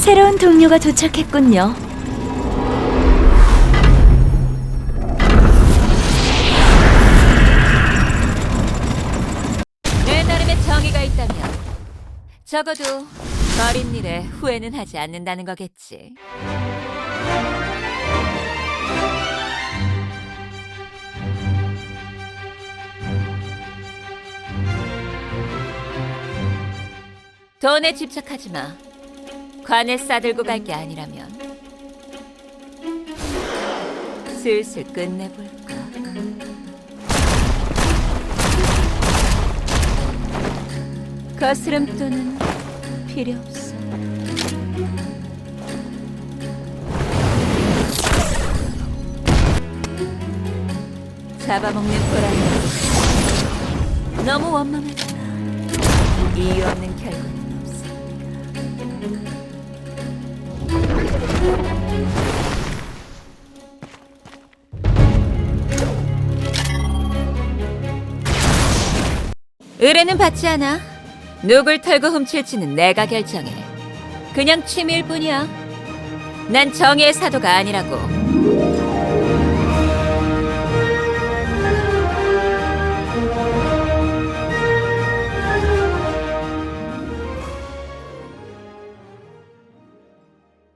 새로운 동료가 도착했군요. 내 나름의 정의가 있다면 적어도 버린 일에 후회는 하지 않는다는 거겠지. 돈에 집착하지 마. 관에 싸들고 갈 게 아니라면 슬슬 끝내볼까. 거스름돈은 필요 없어. 잡아먹는 거라니 너무 원망하지 마. 이유 없는 결과는 의뢰는 받지 않아. 누굴 털고 훔칠지는 내가 결정해. 그냥 취미일 뿐이야. 난 정의의 사도가 아니라고.